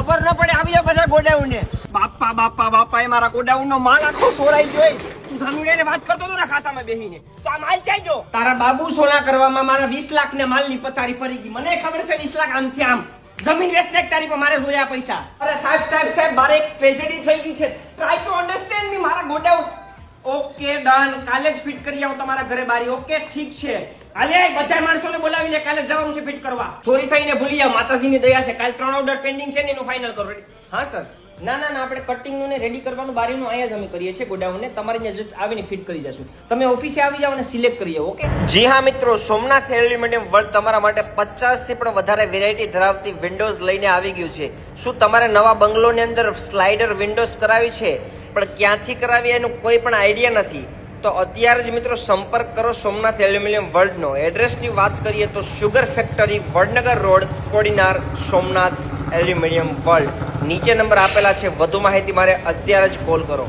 ખબર ન પડે, આવી બધા ગોડાઉન ને બાપા બાપા બાપા એ મારા ગોડાઉન નો માલ આખો ચોરાઈ જોઈ તું સાનુડિયાને વાત કરતો હતો ને ખાસામાં બેહીને. તો આ માલ ક્યાં જો તારા બાબુ સોના કરવામાં મારા વીસ લાખ ને માલની પથારી ફરી ગઈ. મને ખબર છે વીસ લાખ આમથી આમ. જમીન વેચને તારીખ મારે જોયા પૈસા. અરે સાહેબ સાહેબ સાહેબ, મારે એક ટ્રેજેડી થઈ ગઈ છે. ટ્રાય ટુ અન્ડરસ્ટેન્ડ મી મારા ગોડાઉન. Okay done. કાલે જ ફિટ કરી આવું તમારા ઘરે બારી. ઓકે ઠીક છે. હાલે બધા માણસોને બોલાવી લે કાલે જવાનું છે ફિટ કરવા. ચોરી થઈને ભૂલી જાવ માતાજીની દયા છે. કાલે ત્રણ ઓર્ડર પેન્ડિંગ છે ને એનું ફાઇનલ કરો. હા સર ના ના ના આપણે કટિંગનું ને રેડી કરવાનું બારીનું અહીંયા જ અમે કરીએ છીએ ગોડાઉન ને તમારે ત્યાં આવીને ફિટ કરી જશું. તમે ઓફિસે આવી જાઓ અને સિલેક્ટ કરી જાઓ ઓકે? જી હા મિત્રો. સોમનાથ એલ્યુમિનિયમ વર્લ્ડ તમારા માટે પચાસથી પણ વધારે વેરાયટી ધરાવતી વિન્ડોઝ લઈને આવી ગયું છે. શું તમારે નવા બંગલોની અંદર સ્લાઇડર વિન્ડોઝ કરાવી છે? પણ ક્યાંથી કરાવી એનું કોઈ પણ આઈડિયા નથી. તો અત્યારે જ મિત્રો સંપર્ક કરો સોમનાથ એલ્યુમિનિયમ વર્લ્ડનો. એડ્રેસની વાત કરીએ તો sugar factory, Vadnagar road, Kodinar, Somnath aluminium world. નીચે નંબર આપેલા છે, વધુ માહિતી મારે અત્યારે જ કોલ કરો.